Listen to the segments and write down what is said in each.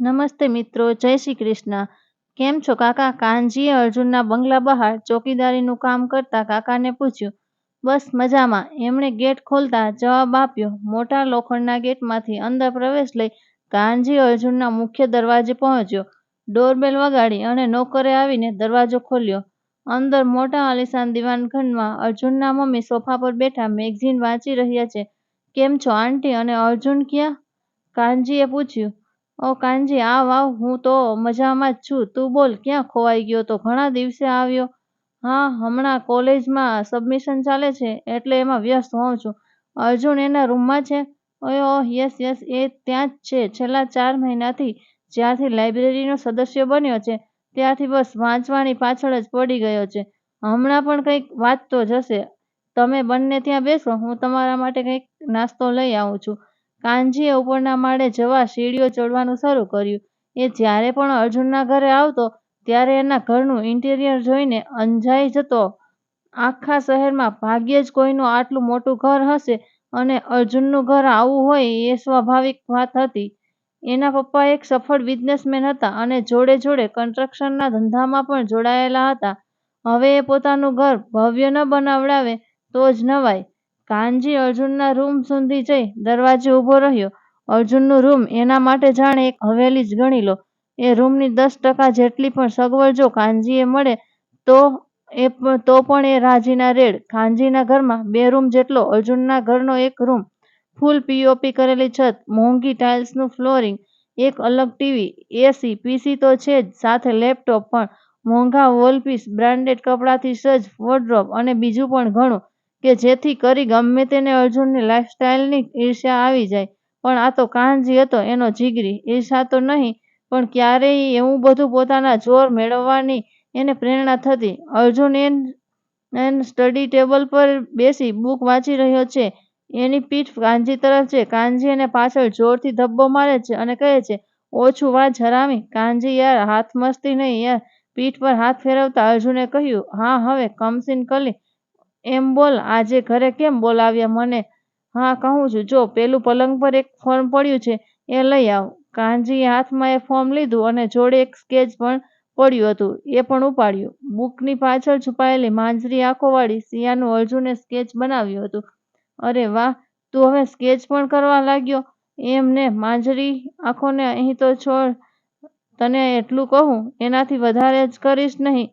નમસ્તે મિત્રો, જય શ્રી કૃષ્ણ. કેમ છો કાકા? કાનજીએ અર્જુનના બંગલા બહાર ચોકીદારીનું કામ કરતા કાકાને પૂછ્યું. બસ મજામાં. એમણે ગેટ ખોલતા જવાબ આપ્યો. મોટા લોખંડના ગેટમાંથી અંદર પ્રવેશ લઈ કાનજી અર્જુનના મુખ્ય દરવાજે પહોંચ્યો. ડોરબેલ વગાડી અને નોકરે આવીને દરવાજો ખોલ્યો. અંદર મોટા આલિશાન દીવાનખંડમાં અર્જુનના મમ્મી સોફા પર બેઠા મેગઝીન વાંચી રહ્યા છે. કેમ છો, આંટી અને અર્જુન ક્યાં? કાનજીએ પૂછ્યું. ઓ કાનજી આવ આવ હું તો મજામાં જ છું. તું બોલ, ક્યાં ખોવાઈ ગયો તો? ઘણા દિવસે આવ્યો. હા, હમણાં કોલેજમાં સબમિશન ચાલે છે, એટલે એમાં વ્યસ્ત હોઉં છું. અર્જુન એના રૂમમાં છે? ઓહ યસ યસ, એ ત્યાં જ છે. છેલ્લા ચાર મહિનાથી જ્યારથી લાઇબ્રેરીનો સદસ્ય બન્યો છે, ત્યારથી બસ વાંચવાની પાછળ જ પડી ગયો છે. હમણાં પણ કંઈક વાંચતો જ હશે તમે બંને ત્યાં બેસો, હું તમારા માટે કંઈક નાસ્તો લઈ આવું છું. કાનજીએ ઉપરના માળે જવા સીડીઓ ચડવાનું શરૂ કર્યું. એ જ્યારે પણ અર્જુનના ઘરે આવતો, ત્યારે એના ઘરનું ઇન્ટિરિયર જોઈને અંજાઈ જતો. આખા શહેરમાં ભાગ્યે જ કોઈનું આટલું મોટું ઘર હશે અને અર્જુનનું ઘર આવું હોય એ સ્વાભાવિક વાત હતી. એના પપ્પા એક સફળ બિઝનેસમેન હતા અને જોડે જોડે કન્સ્ટ્રક્શનના ધંધામાં પણ જોડાયેલા હતા. હવે એ પોતાનું ઘર ભવ્ય ન બનાવડાવે તો જ નવાય. કાનજી અર્જુનના રૂમ સુધી જઈ દરવાજે ઊભો રહ્યો. અર્જુનનું રૂમ એના માટે જાણે એક હવેલી જ ગણી લો. એ રૂમની દસ ટકા જેટલી પણ સગવડ જો કાનજીએ મળે તો એ તો પણ એ રાજીના રેડ. કાનજીના ઘરમાં બે રૂમ જેટલો, અર્જુનના ઘરનો એક રૂમ. ફૂલ પીઓપી કરેલી છત, મોંઘી ટાઇલ્સનું ફ્લોરિંગ, એક અલગ ટીવી એસી પીસી તો છે જ, સાથે લેપટોપ પણ. મોંઘા વોલપીસ બ્રાન્ડેડ કપડાંથી સજ્જ, વોર્ડરોબ અને બીજું પણ ઘણું. કે જેથી કરી ગમે તેને અર્જુનની લાઇફસ્ટાઇલની ઈર્ષ્યા આવી જાય. પણ આ તો કાનજી હતો, એનો જીગરી. ઈર્ષા તો નહીં, પણ ક્યારેય એવું બધું પોતાના જોર મેળવવાની એને પ્રેરણા થતી. અર્જુન એન એન સ્ટડી ટેબલ પર બેસી બુક વાંચી રહ્યો છે. એની પીઠ કાનજી તરફ છે. કાનજી એને પાછળ જોરથી ધબ્બો મારે છે અને કહે છે, ઓછું વાંચ હરામી. કાનજી યાર, હાથ મસ્તી નહીં યાર. પીઠ પર હાથ ફેરવતા અર્જુને કહ્યું, હા, હવે કમસીન કલી. એમ બોલ, આજે ઘરે કેમ બોલાવ્યા મને? હા, કહું છું. જો, પેલું પલંગ પર એક ફોર્મ પડ્યું છે, એ લઈ આવ. કાનજીએ હાથમાં એ ફોર્મ લીધું અને જોડે એક સ્કેચ પણ પડ્યું હતું, એ પણ ઉપાડ્યું. બુકની પાછળ છુપાયેલી માંજરી આંખોવાળી સિયાનું અર્જુને સ્કેચ બનાવ્યું હતું. અરે વાહ, તું હવે સ્કેચ પણ કરવા લાગ્યો? એમ ને, માંજરી આંખોને અહીં તો છોડ, તને એટલું કહું, એનાથી વધારે જ કરીશ નહીં.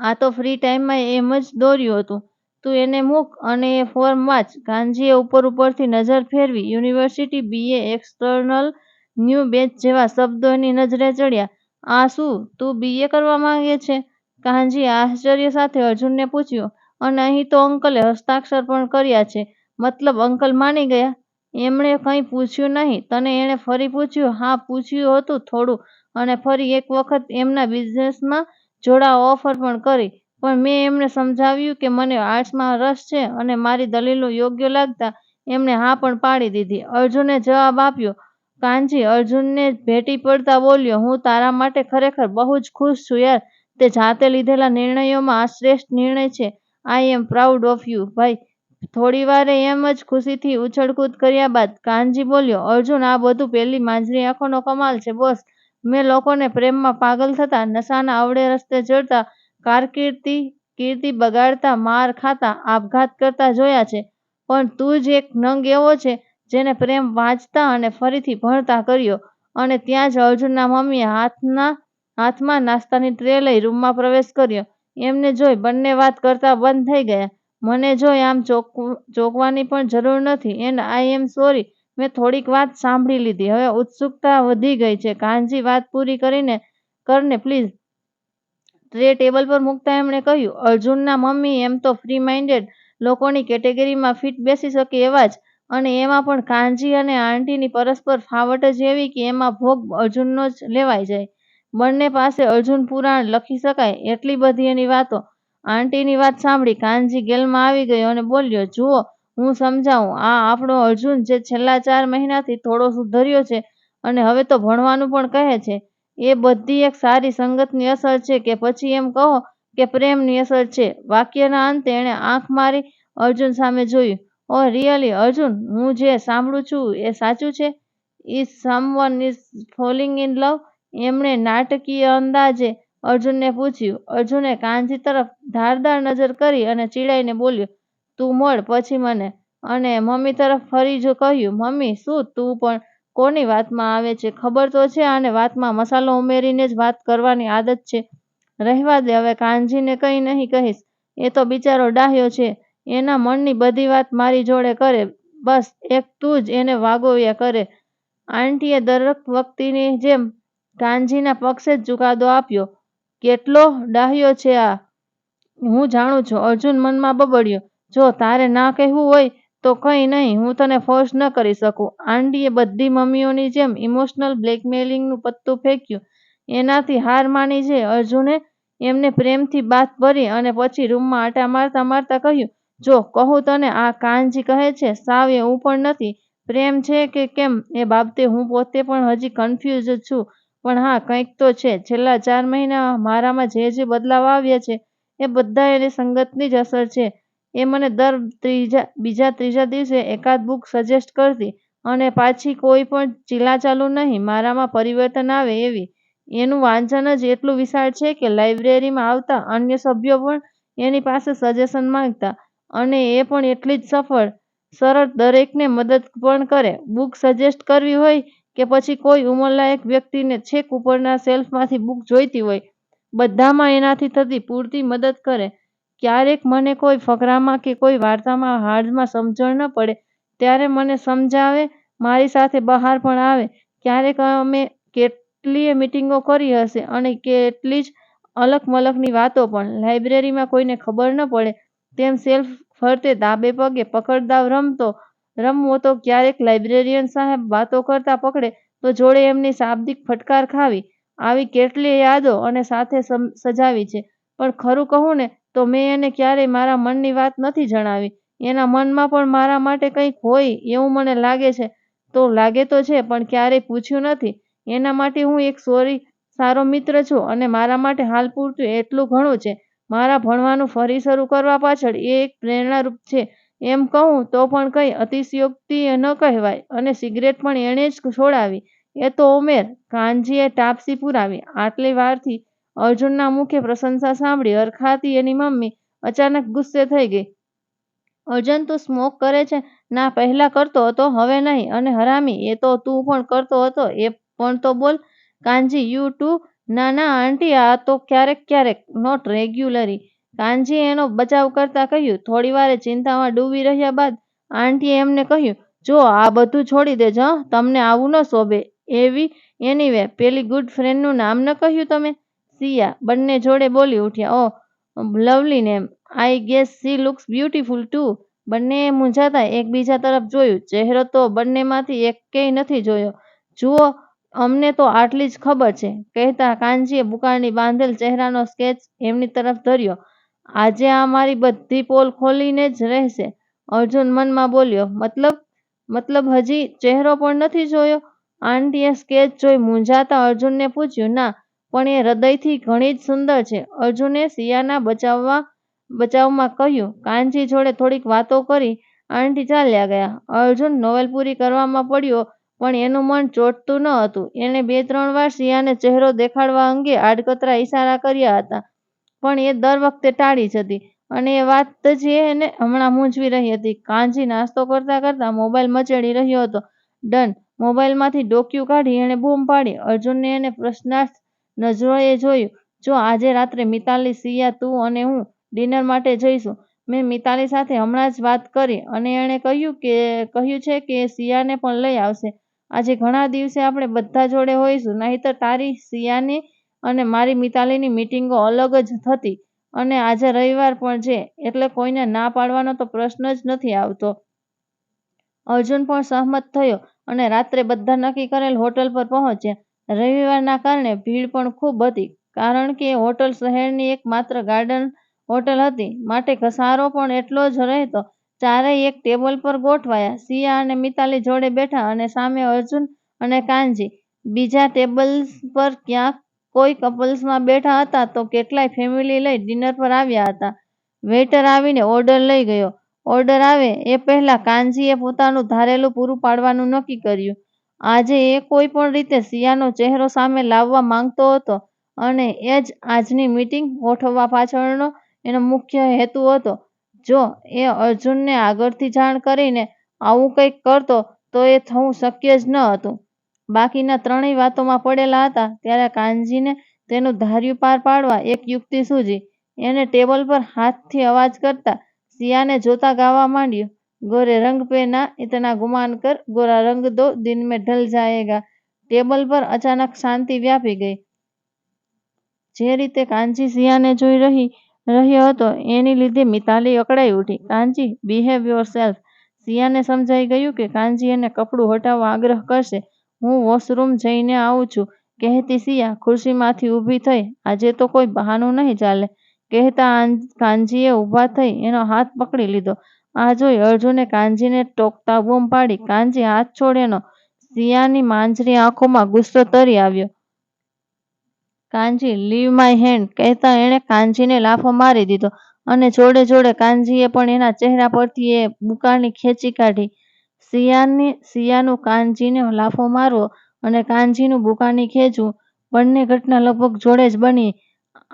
આ તો ફ્રી ટાઈમમાં એમ જ દોર્યું હતું. તું એને મૂક અને એ ફોર્મ વાંચ. કાનજીએ ઉપર ઉપરથી નજર ફેરવી university BA external new batch જેવા શબ્દો એની નજરે ચડ્યા. આ શું? તું બીએ કરવા માંગે છે? કાનજીએ આશ્ચર્ય સાથે અર્જુનને પૂછ્યું. અને અહીં તો અંકલે હસ્તાક્ષર પણ કર્યા છે. મતલબ અંકલ માની ગયા. એમણે કંઈ પૂછ્યું નહીં. તને એણે ફરી પૂછ્યું. હા, પૂછ્યું હતું થોડું. અને ફરી એક વખત એમના બિઝનેસમાં જોડાવા ઓફર પણ કરી. પણ મેં એમને સમજાવ્યું કે મને આર્ટ્સમાં રસ છે અને મારી દલીલો યોગ્ય લાગતા એમણે હા પણ પાડી દીધી. અર્જુને જવાબ આપ્યો, કાનજી, અર્જુનને ભેટી પડતા બોલ્યો, હું તારા માટે ખરેખર બહુ જ ખુશ છું યાર. તે જાતે લીધેલા નિર્ણયોમાં આ શ્રેષ્ઠ નિર્ણય છે. I am proud of you ભાઈ, થોડી વારે એમ જ ખુશીથી ઉછળકૂદ કર્યા બાદ કાનજી બોલ્યો, અર્જુન, આ બધું પેલી માંજરી આંખોનો કમાલ છે, બોસ. મેં લોકોને પ્રેમમાં પાગલ થતા નશાના આવડે રસ્તે ચડતા કારકિર્દી, કીર્તિ બગાડતા માર ખાતા આપઘાત કરતા જોયા છે. પણ તું જ એક નંગ એવો છે જેને પ્રેમ વાંચતા અને ફરીથી ભણતા કર્યો. અને ત્યાં જ અર્જુનના મમ્મીએ હાથના, હાથમાં નાસ્તાની ટ્રે લઈ રૂમમાં પ્રવેશ કર્યો. એમને જોઈ બંને વાત કરતા બંધ થઈ ગયા. મને જોઈ આમ ચોક ચોંકવાની પણ જરૂર નથી. And I am sorry. મેં થોડીક વાત સાંભળી લીધી. હવે ઉત્સુકતા વધી ગઈ છે. કાનજી વાત પૂરી કરીને, કરને પ્લીઝ ટ્રે ટેબલ પર મૂકતા એમણે કહ્યું, અર્જુનના મમ્મી એમ તો ફ્રી માઇન્ડેડ લોકોની કેટેગરીમાં ફિટ બેસી શકે એવા જ. અને એમાં પણ કાનજી અને આંટીની પરસ્પર ફાવટ જ એવી કે એમાં ભોગ અર્જુનનો જ લેવાઈ જાય. બંને પાસે અર્જુન પુરાણ લખી શકાય એટલી બધી એની વાતો. આંટીની વાત સાંભળી કાનજી ગેલમાં આવી ગયો અને બોલ્યો, જુઓ હું સમજાવું આ આપણો અર્જુન જે છેલ્લા ચાર મહિનાથી થોડો સુધર્યો છે અને હવે તો ભણવાનું પણ કહે છે એ બધી એક સારી સંગતની અસર છે કે પછી એમ કહો કે પ્રેમની અસર છે. વાક્યના અંતે એણે આંખ મારી અર્જુન સામે જોયું. ઓ રિયલી અર્જુન હું જે સાંભળું છું એ સાચું છે? Is someone is falling in love? એમણે નાટકીય અંદાજે અર્જુનને પૂછ્યું. અર્જુને કાનજી તરફ ધારદાર નજર કરી અને ચીડાઈને બોલ્યો, તું મળ પછી મને. અને મમ્મી તરફ ફરી કહ્યું, મમ્મી શું તું પણ કોની વાતમાં આવે છે ખબર તો છે આને વાતમાં મસાલો ઉમેરીને જ વાત કરવાની આદત છે. રહેવા દે હવે કાનજીને કંઈ નહીં કહીશ. એ તો બિચારો ડાહ્યો છે. એના મનની બધી વાત મારી જોડે કરે. બસ એક તું જ એને વાગોવ્યા કરે. આંટીએ દરેક વખતની જેમ કાનજીના પક્ષે જ ચુકાદો આપ્યો. કેટલો ડાહ્યો છે આ! હું જાણું છું. અર્જુન મનમાં બબડ્યો. જો તારે ના કહેવું હોય તો કંઈ નહીં હું તને ફોર્સ ન કરી શકું. આંટીએ બધી મમ્મીઓની જેમ ઇમોશનલ બ્લેકમેલિંગનું પત્તું ફેંક્યું. એનાથી હાર માની છે અર્જુને એમને પ્રેમથી બાથ ભરી અને પછી રૂમમાં આંટા મારતા મારતા કહ્યું, જો કહું તને આ કાનજી કહે છે સાવ એવું પણ નથી. પ્રેમ છે કે કેમ એ બાબતે હું પોતે પણ હજી કન્ફ્યુઝ છું. પણ હા કંઈક તો છે. છેલ્લા ચાર મહિનામાં મારામાં જે જે બદલાવ આવ્યા છે એ બધા એની સંગતની જ અસર છે. એ મને દર ત્રીજા બીજા ત્રીજા દિવસે એકાદ બુક સજેસ્ટ કરતી અને પાછી કોઈ પણ ચીલાચાલુ નહીં મારામાં પરિવર્તન આવે એવી. એનું વાંચન જ એટલું વિશાળ છે કે લાઇબ્રેરીમાં આવતા અન્ય સભ્યો પણ એની પાસે સજેશન માંગતા. અને એ પણ એટલી જ સફળ, સરળ દરેકને મદદ પણ કરે. બુક સજેસ્ટ કરવી હોય કે પછી કોઈ ઉંમરલાયક વ્યક્તિને છેક ઉપરના શેલ્ફમાંથી બુક જોઈતી હોય, બધામાં એનાથી થતી પૂરતી મદદ કરે. ક્યારેક મને કોઈ ફકરામાં કે કોઈ વાર્તામાં હાર્દમાં સમજણ ન પડે ત્યારે મને સમજાવે, મારી સાથે બહાર પણ આવે. ક્યારેક અમે કેટલીય મીટિંગો કરી હશે અને કેટલી જ અલગ મલકની વાતો પણ. લાઇબ્રેરીમાં કોઈને ખબર ન પડે તેમ સેલ્ફ ફરતે ડાબે પગે પકડદાવ રમવો તો ક્યારેક લાઇબ્રેરિયન સાહેબ વાતો કરતા પકડે તો જોડે એમની શાબ્દિક ફટકાર ખાવી. આવી કેટલીય યાદો અને સાથે સજાવી છે. પણ ખરું કહું ને તો મેં એને ક્યારેય મારા મનની વાત નથી જણાવી. એના મનમાં પણ મારા માટે કંઈક હોય એવું મને લાગે છે તો લાગે તો છે, પણ ક્યારેય પૂછ્યું નથી. એના માટે હું એક સોરી, સારો મિત્ર છું અને મારા માટે હાલ પૂરતું એટલું ઘણું છે. મારા ભણવાનું ફરી શરૂ કરવા પાછળ એ એક પ્રેરણારૂપ છે એમ કહું તો પણ કંઈ અતિશયોક્તિ ન કહેવાય. અને સિગરેટ પણ એણે જ છોડાવી. એ તો ઉમેર, કાનજીએ ટાપસી પુરાવી. આટલી વારથી અર્જુનના મુખે પ્રશંસા સાંભળી અરખાતી એની મમ્મી અચાનક ગુસ્સે થઈ ગઈ. અર્જુન તું સ્મોક કરે છે? ના પહેલાં કરતો હતો હવે નહીં. અને હરામી એ તો તું પણ કરતો હતો એ પણ તો બોલ. કાનજી યુ ટુ ના ના આંટી આ તો ક્યારેક ક્યારેક, નોટ રેગ્યુલરી. કાનજીએ એનો બચાવ કરતા કહ્યું. થોડીવાર ચિંતામાં ડૂબી રહ્યા બાદ આંટીએ એમને કહ્યું, જો આ બધું છોડી દેજો તમને આવું ન શોભે. એવી એનીવે પેલી ગુડ ફ્રેન્ડનું નામ ન કહ્યું તમે? સિયા. બંને જોડે બોલી ઉઠ્યા. ઓહ lovely name. I guess she looks beautiful too. બંને મૂંઝાતા એકબીજા તરફ જોયું. ચહેરો તો બંનેમાંથી એકેય નથી જોયો. જુઓ અમને તો આટલી જ ખબર છે, કહેતા કાનજીએ ભૂકાળની બાંધેલ ચહેરાનો સ્કેચ એમની તરફ ધર્યો. આજે આ મારી બધી પોલ ખોલીને જ રહેશે. અર્જુન મનમાં બોલ્યો, મતલબ? મતલબ હજી ચહેરો પણ નથી જોયો? આંટીએ સ્કેચ જોઈ મૂંઝાતા અર્જુનને પૂછ્યું. ના, પણ એ હૃદયથી ઘણી જ સુંદર છે. અર્જુને સિયાના બચાવમાં કહ્યું. કાનજી જોડે થોડીક વાતો કરી, આંટી ચાલ્યા ગયા. અર્જુન નોવેલ પૂરી કરવામાં પડ્યો, પણ એનું મન ચોંટતું ન હતું. એણે બે ત્રણ વાર સિયાને ચહેરો દેખાડવા અંગે આડકતરા ઈશારા કર્યા હતા, પણ એ દર વખતે ટાળી જતી. અને એ વાત જ એને હમણાં મૂંઝવી રહી હતી. કાનજી નાસ્તો કરતા કરતા મોબાઈલ મચેડી રહ્યો હતો. ડન. મોબાઈલમાંથી ડોકિયું કાઢી એણે બૂમ પાડી. અર્જુનને એને પ્રશ્નાર્થ નજરોએ જોયું. જો આજે રાત્રે મિતાલી, સિયા, તું અને હું ડિનર માટે જઈશું. મેં મિતાલી સાથે હમણાં જ વાત કરી અને એણે કહ્યું કે કહ્યું છે કે સિયાને પણ લઈ આવશે. આજે ઘણા દિવસે આપણે બધા જોડે હોઈશું નહીંતર તારી, સિયાની અને મારી મિતાલીની મિટિંગો અલગ જ થતી અને આજે રવિવાર પણ છે એટલે કોઈને ના પાડવાનો તો પ્રશ્ન જ નથી આવતો. અર્જુન પણ સહમત થયો અને રાત્રે બધા નક્કી કરેલ હોટલ પર પહોંચ્યા. રવિવારના કારણે ભીડ પણ ખૂબ હતી, કારણ કે હોટલ શહેરની એક માત્ર ગાર્ડન હોટલ હતી માટે ઘસારો પણ એટલો જ રહેતો. ચારેય એક ટેબલ પર ગોઠવાયા. સિયા અને મિતાલી જોડે બેઠા અને સામે અર્જુન અને કાનજી. બીજા ટેબલ્સ પર ક્યાંક કોઈ કપલ્સમાં બેઠા હતા તો કેટલાય ફેમિલી લઈ ડિનર પર આવ્યા હતા. વેઇટર આવીને ઓર્ડર લઈ ગયો. ઓર્ડર આવે એ પહેલાં કાનજીએ પોતાનું ધારેલું પૂરું પાડવાનું નક્કી કર્યું. આજે એ કોઈ પણ રીતે સિયાનો ચહેરો સામે લાવવા માંગતો હતો અને એ જ આજની મીટિંગ ગોઠવવા પાછળનો એનો મુખ્ય હેતુ હતો. જો એ અર્જુનને આગળથી જાણ કરીને આવું કંઈક કરતો તો એ થવું શક્ય જ ન હતું. બાકીના ત્રણેય વાતોમાં પડેલા હતા ત્યારે કાનજીને તેનું ધાર્યું પાર પાડવા એક યુક્તિ સૂજી એણે ટેબલ પર હાથથી અવાજ કરતાં સિયાને જોતા ગાવા માંડ્યું, ગોરે रंग ના ઇતના ગુમાન કર, ગોરા રંગ દો દિન મેં ઢલ જાયેગા. ટેબલ પર અચાનક શાંતિ વ્યાપી ગઈ. જે રીતે કાનજી સિયાને જોઈ રહ્યો હતો એની લીધે મિતાલી અકળાઈ ઉઠી કાનજી, બિહેવ યોરસેલ્ફ. સિયાને સમજાઈ ગયું કે કાનજી એને કપડું હટાવવા આગ્રહ કરશે. હું વોશરૂમ જઈને આવું છું કહેતી સિયા ખુરશીમાંથી ઊભી થઈ. આજે તો કોઈ બહાનું નહીં ચાલે કહેતા કાનજીએ ઊભા થઈ એનો હાથ પકડી લીધો. આ જોઈ અર્જુને કાનજીને ટોકતા બૂમ પાડી, કાનજી, હાથ છોડ એનો. સિયાની માંજરી આંખોમાં ગુસ્સો તરી આવ્યો. કાનજી, લીવ માય હેન્ડ કહેતા એણે કાનજીને લાફો મારી દીધો અને જોડે જોડે કાનજીએ પણ એના ચહેરા પરથી એ બુકાની ખેંચી કાઢી. સિયાનું કાનજીને લાફો મારવો અને કાનજીનું બુકાની ખેંચવું બંને ઘટના લગભગ જોડે જ બની.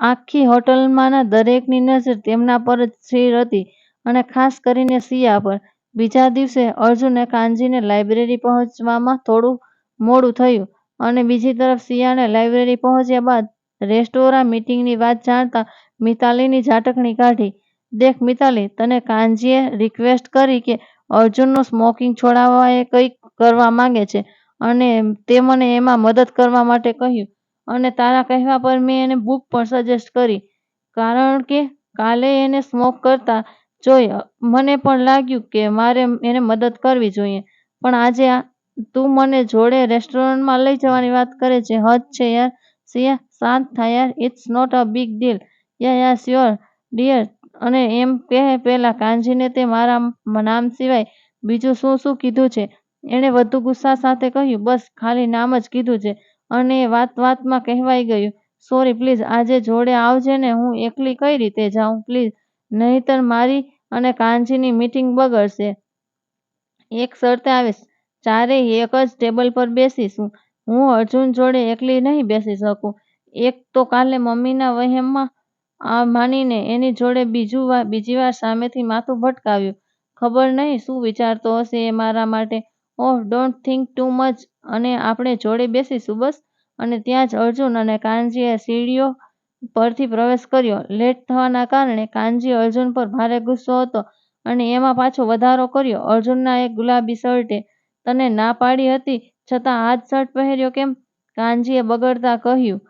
આખી હોટલમાંના દરેકની નજર તેમના પર જ સ્થિર હતી અને ખાસ કરીને શિયા પર. બીજા દિવસે અર્જુને કાનજીને લાઇબ્રેરી પહોંચવામાં થોડું મોડું થયું અને બીજી તરફ શિયાને લાઇબ્રેરી પહોંચ્યા બાદ રેસ્ટોરાં મીટિંગની વાત જાણતા મિતાલીની ઝાટકણી કાઢી. દેખ મિતાલી, તને કાનજીએ રિક્વેસ્ટ કરી કે અર્જુનનું સ્મોકિંગ છોડાવવા એ કંઈક કરવા માંગે છે અને તે મને એમાં મદદ કરવા માટે કહ્યું અને તારા કહેવા પર મેં એને બુક પણ સજેસ્ટ કરી કારણ કે કાલે એને સ્મોક કરતાં જોઈ મને પણ લાગ્યું કે મારે એને મદદ કરવી જોઈએ પણ આજે તું મને જોડે રેસ્ટોરન્ટમાં લઈ જવાની વાત કરે છે હદ છે યાર. સિયા, શાંત થા યાર. It's not a big deal. Yeah yeah sure dear અને એમ કહે પહેલાં કાનજીને તે મારા નામ સિવાય બીજું શું શું કીધું છે? એણે વધુ ગુસ્સા સાથે કહ્યું, બસ ખાલી નામ જ કીધું છે અને એ વાત વાતમાં કહેવાઈ ગયું. સોરી પ્લીઝ આજે જોડે આવજે ને હું એકલી કઈ રીતે જાઉં પ્લીઝ, નહીંતર મારી અને કાનજીની મીટિંગ બગડશે. એક શરતે આવીશ. ચારેય એક જ ટેબલ પર બેસીશું. હું અર્જુન જોડે એકલી નહીં બેસી શકું. એક તો કાલે મમ્મીના વહેમમાં આ માનીને એની જોડે બીજું વાર બીજી વાર સામેથી માથું ભટકાવ્યું. ખબર નહીં શું વિચારતો હશે એ મારા માટે. Oh, don't think too much અને આપણે જોડે બેસીશું બસ. અને ત્યાં જ અર્જુન અને કાનજીએ સીડીઓ પરથી પ્રવેશ કર્યો. લેટ થવાના કારણે કાનજી અર્જુન પર ભારે ગુસ્સો હતો અને એમાં પાછો વધારો કર્યો અર્જુનના એક ગુલાબી શર્ટે. તને ના પાડી હતી, છતાં આ જ શર્ટ પહેર્યો કેમ? કાનજીએ બગડતા કહ્યું.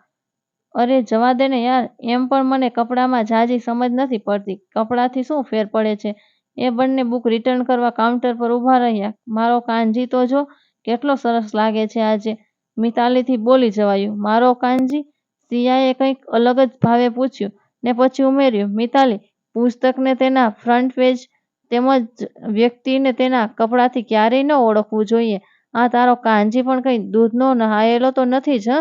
અરે, જવા દે ને યાર. એમ પણ મને કપડામાં ઝાઝી સમજ નથી પડતી. કપડાથી શું ફેર પડે છે? એ બંને બુક રિટર્ન કરવા કાઉન્ટર પર ઊભા રહ્યા. મારો કાનજી તો જો, કેટલો સરસ લાગે છે આજે. મિતાલીથી બોલી જવાયું. મારો કાનજી? સિયાએ કંઈક અલગ જ ભાવે પૂછ્યું ને પછી ઉમેર્યું, મિતાલી, પુસ્તકને તેના ફ્રન્ટ પેજ તેમજ વ્યક્તિને તેના કપડાંથી ક્યારેય ન ઓળખવું જોઈએ. આ તારો કાનજી પણ કંઈ દૂધનો નહાયેલો તો નથી જ હ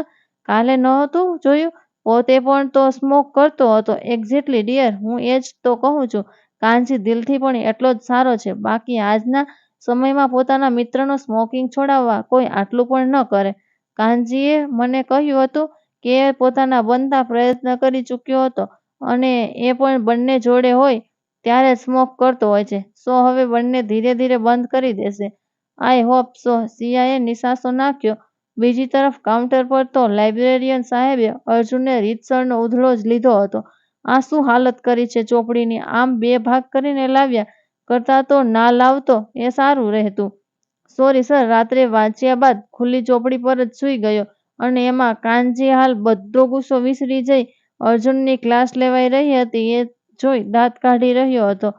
કાલે નહોતું જોયું? પોતે પણ તો સ્મોક કરતો હતો એક્ઝેટલી ડિયર હું એ જ તો કહું છું કાનજી દિલથી પણ એટલો જ સારો છે બાકી આજના સમયમાં પોતાના મિત્રનો સ્મોકિંગ છોડાવવા કોઈ આટલું પણ ન કરે. કાનજીએ મને કહ્યું હતું કે પોતાના બનતા પ્રયત્ન કરી ચૂક્યો હતો અને એ પણ બંને જોડે હોય ત્યારે સ્મોક કરતો હોય છે. સો હવે બંને ધીરે ધીરે બંધ કરી દેશે. I hope so. સિયાએ નિશાસો નાખ્યો. બીજી તરફ કાઉન્ટર પર તો લાઇબ્રેરિયન સાહેબે અર્જુનને રીતસરનો ઉધળો જ લીધો હતો. આ શું હાલત કરી છે ચોપડીની આમ બે ભાગ કરીને લાવ્યા કરતાં તો ના લાવતો એ સારું રહેતું. સોરી સર રાત્રે વાંચ્યા બાદ ખુલ્લી ચોપડી પર જ સૂઈ ગયો અને એમાં કાનજી હાલ બધો ગુસ્સો વિસરી જઈ અર્જુનની ક્લાસ લેવાઈ રહી હતી એ જોઈ દાંત કાઢી રહ્યો હતો.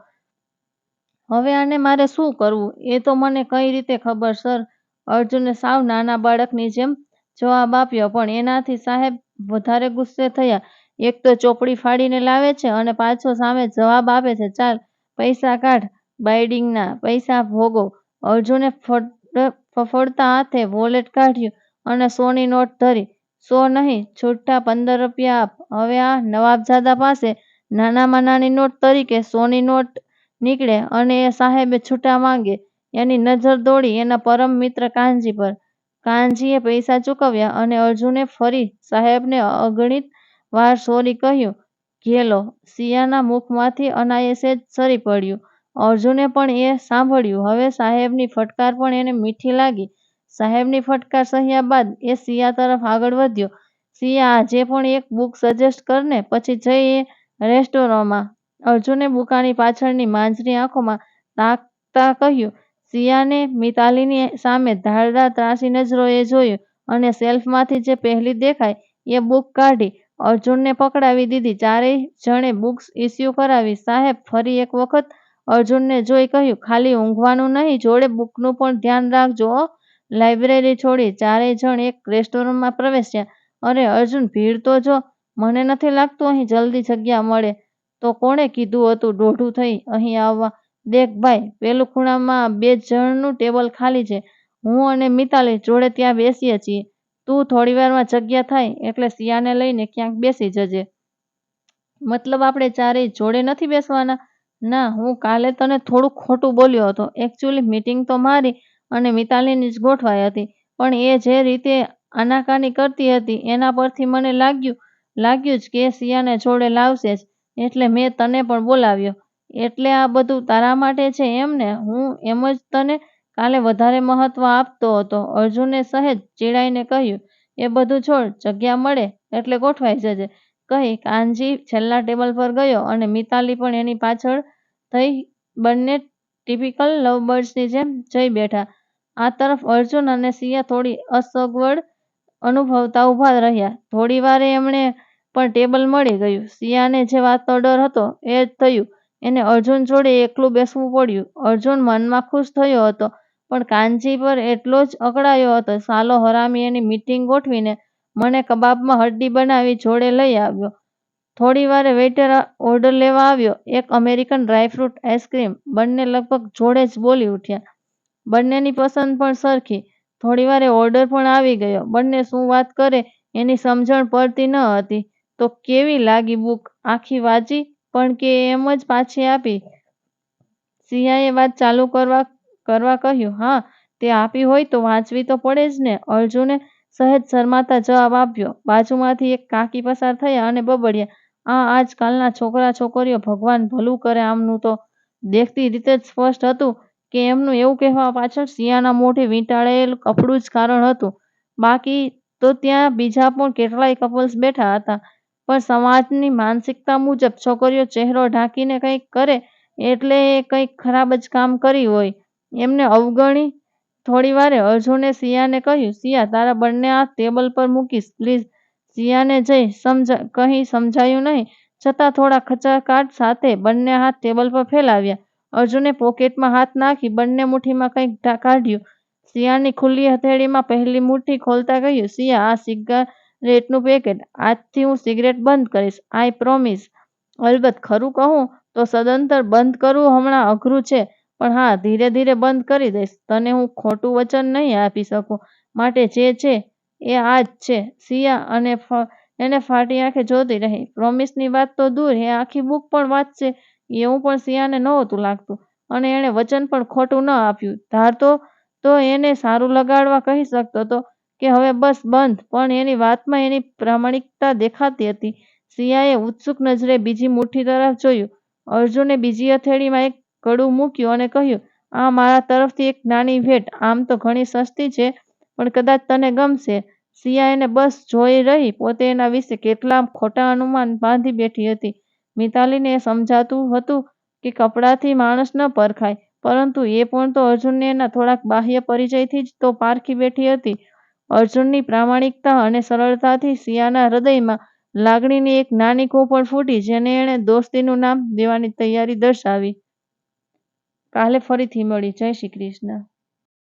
હવે આને મારે શું કરવું એ તો મને કઈ રીતે ખબર સર? અર્જુને સાવ નાના બાળકની જેમ જવાબ આપ્યો પણ એનાથી સાહેબ વધારે ગુસ્સે થયા. એક તો ચોપડી ફાડીને લાવે છે અને પાછો સામે જવાબ આપે છે ચાલ, પૈસા કાઢ, બાઇડિંગના પૈસા ભોગો અર્જુને ફફડતા હાથે વોલેટ કાઢ્યું અને સોની નોટ ધરી. સો નહીં, છૂટા પંદર રૂપિયા આપ. હવે આ નવાબજાદા પાસે નાનામાં નાની નોટ તરીકે સોની નોટ નીકળે અને એ સાહેબે છૂટા માંગે. એની નજર દોડી એના પરમ મિત્ર કાનજી પર. કાનજીએ પૈસા ચૂકવ્યા અને અર્જુને ફરી સાહેબને અગણિત વાર સોરી કહ્યું. ઘેલો સિયાના મુખમાંથી અનાયસે જ સરી પડ્યું. અર્જુને પણ એ સાંભળ્યું. હવે સાહેબની ફટકાર પણ એને મીઠી લાગી. સાહેબની ફટકાર સહ્યા બાદ એ સિયા તરફ આગળ વધ્યો. સિયા આજે પણ એક બુક સજેસ્ટ કરને પછી જઈએ રેસ્ટોરંટમાં અર્જુને બુકાની પાછળની માંજની આંખોમાં તાકતા કહ્યું. સિયાને મિતાલીની સામે ધારદાર ત્રાંસી નજરોએ જોયું અને સેલ્ફમાંથી જે પહેલી દેખાય એ બુક કાઢી અર્જુનને પકડાવી દીધી. ચારેય જણે બુક્સ ઇસ્યુ કરાવી. સાહેબ ફરી એક વખત અર્જુનને જોઈ કહ્યું, ખાલી ઊંઘવાનું નહીં જોડે બુકનું પણ ધ્યાન રાખજો. લાઇબ્રેરી છોડી ચારેય જણ એક રેસ્ટોરન્ટમાં પ્રવેશ્યા. અરે અર્જુન, ભીડ તો જો. મને નથી લાગતું અહીં જલ્દી જગ્યા મળે. તો કોણે કીધું હતું દોઢું થઈ અહીં આવવા? દેખ ભાઈ, પેલું ખૂણામાં બે જણનું ટેબલ ખાલી છે. હું અને મિતાલી જોડે ત્યાં બેસીએ છીએ. તું થોડીવારમાં જગ્યા થાય, એટલે સિયાને લઈને ક્યાંક બેસી જજે. મતલબ આપણે ચારેય જોડે નથી બેસવાના? ના, હું કાલે તને થોડું ખોટું બોલ્યો હતો. એક્ચુઅલી મીટિંગ તો મારી અને મિતાલીની જ ગોઠવાઈ હતી. પણ એ જે રીતે આનાકાની કરતી હતી, એના પરથી મને લાગ્યું લાગ્યું જ કે સિયાને જોડે લાવશે જ. એટલે મેં તને પણ બોલાવ્યો. એટલે આ બધું તારા માટે છે એમ ને? હું એમ જ તને કાલે વધારે મહત્વ આપતો હતો. અર્જુને સહેજ ચીડાઈને કહ્યું. એ બધું છોડ, જગ્યા મળે એટલે ગોઠવાઈ જજે. કહી કાનજી છેલ્લા ટેબલ પર ગયો અને મિતાલી પણ એની પાછળ થઈ બંને ટિપિકલ લવબર્ડ્સની જેમ જઈ બેઠા. આ તરફ અર્જુન અને સિયા થોડી અસગવડ અનુભવતા ઊભા રહ્યા. થોડીવારે એમણે પણ ટેબલ મળી ગયું. સિયાને જે વાતનો ડર હતો એ જ થયું. એને અર્જુન જોડે એકલું બેસવું પડ્યું. અર્જુન મનમાં ખુશ થયો હતો, પણ કાનજી પર એટલો જ અકળાયો હતો. સાલો, હરામી, એની મીટિંગ ગોઠવીને મને કબાબમાં હડ્ડી બનાવી જોડે લઈ આવ્યો. થોડીવારે વેઇટર ઓર્ડર લેવા આવ્યો. એક અમેરિકન ડ્રાયફ્રૂટ આઈસ્ક્રીમ. બંને લગભગ જોડે જ બોલી ઉઠ્યા. બંનેની પસંદ પણ સરખી. થોડીવારે ઓર્ડર પણ આવી ગયો. બંને શું વાત કરે એની સમજણ પડતી ન હતી. તો કેવી લાગી બુક? આખી વાંચી પણ કે એમ જ પાછી આપી? સિયાએ વાત ચાલુ કરવા કરવા કહ્યું. હા, તે આપી હોય તો વાંચવી તો પડે જ ને. અર્જુને સહેજ શરમાતા જવાબ આપ્યો. બાજુમાંથી એક કાકી પસાર થયા અને બબડ્યા. આ આજકાલના છોકરા છોકરીઓ ભગવાન ભલું કરે આમનું તો. દેખતી રીતે જ સ્પષ્ટ હતું કે એમનું એવું કહેવા પાછળ શિયાના મોઢે વીંટાળેલ કપડું જ કારણ હતું. બાકી તો ત્યાં બીજા પણ કેટલાય કપલ્સ બેઠા હતા. પણ સમાજની માનસિકતા મુજબ છોકરીઓ ચહેરો ઢાંકીને કંઈક કરે એટલે કંઈક ખરાબ જ કામ કર્યું હોય એમને અવગણી થોડીવારે અર્જુને સિયાને કહ્યું. સિયા તારા બંને હાથ ટેબલ પર મૂકીશ, પ્લીઝ. સિયાને જઈ કંઈ સમજાયું નહીં છતાં થોડા ખચકાટ સાથે બંને હાથ ટેબલ પર ફેલાવ્યા. અર્જુને પોકેટમાં હાથ નાખી બંને મુઠ્ઠીમાં કંઈક કાઢ્યું. સિયાની ખુલ્લી હથેળીમાં પહેલી મુઠ્ઠી ખોલતા કહ્યું. સિયા, આ સિગારેટનું પેકેટ. આજથી હું સિગરેટ બંધ કરીશ. I promise. અલબત્ત, ખરું કહું, તો સદંતર બંધ કરવું હમણાં અઘરું છે પણ હા, ધીરે ધીરે બંધ કરી દઈશ. તને હું ખોટું વચન નહીં આપી શકું. માટે જે છે, એ આ જ છે. સિયા એને ફાટી આંખે જોતી રહી. પ્રોમિસની વાત તો દૂર એ આખી બુક પણ વાંચશે એવું પણ સિયાને નહોતું લાગતું. અને એણે વચન પણ ખોટું ન આપ્યું. ધારતો તો એને સારું લગાડવા કહી શકતો હતો કે હવે બસ બંધ, પણ એની વાતમાં એની પ્રામાણિકતા દેખાતી હતી. સિયાએ ઉત્સુક નજરે બીજી મુઠ્ઠી તરફ જોયું. અર્જુને બીજી હથેળીમાં એક કડું મૂક્યું અને કહ્યું. આ મારા તરફથી એક નાની ભેટ. આમ તો ઘણી સસ્તી છે, પણ કદાચ તને ગમશે. સિયા એને બસ જોઈ રહી, પોતે એના વિશે કેટલા ખોટા અનુમાન બાંધી બેઠી હતી. મિતાલીને સમજાતું હતું કે કપડાથી માણસ ન પરખાય, પરંતુ એ પણ તો અર્જુનને એના થોડાક બાહ્ય પરિચયથી જ તો પારખી બેઠી હતી. અર્જુનની પ્રામાણિકતા અને સરળતાથી સિયાના હૃદયમાં લાગણીની એક નાની કોપણ ફૂટી, જેને એણે દોસ્તીનું નામ દેવાની તૈયારી દર્શાવી. કાલે ફરીથી મળી જય શ્રી કૃષ્ણ.